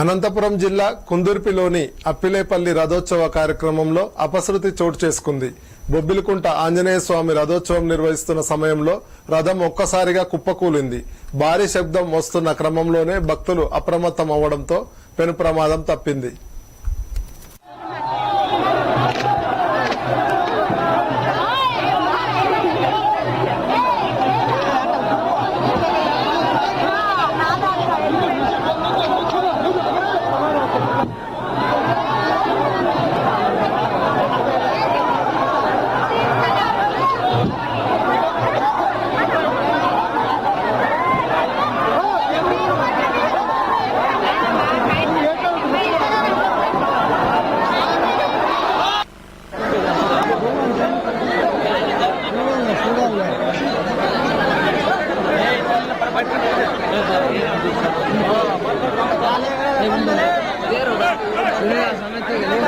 అనంతపురం జిల్లా కుందుర్పిలోని అప్పిలేపల్లి రథోత్సవ కార్యక్రమంలో అపశృతి చోటు చేసుకుంది. బొబ్బిలికుంట ఆంజనేయ స్వామి రథోత్సవం నిర్వహిస్తున్న సమయంలో రథం ఒక్కసారిగా కుప్పకూలింది. భారీ శబ్దం వస్తున్న క్రమంలోనే భక్తులు అప్రమత్తం అవ్వడంతో పెను ప్రమాదం తప్పింది. Segundo. Primera, se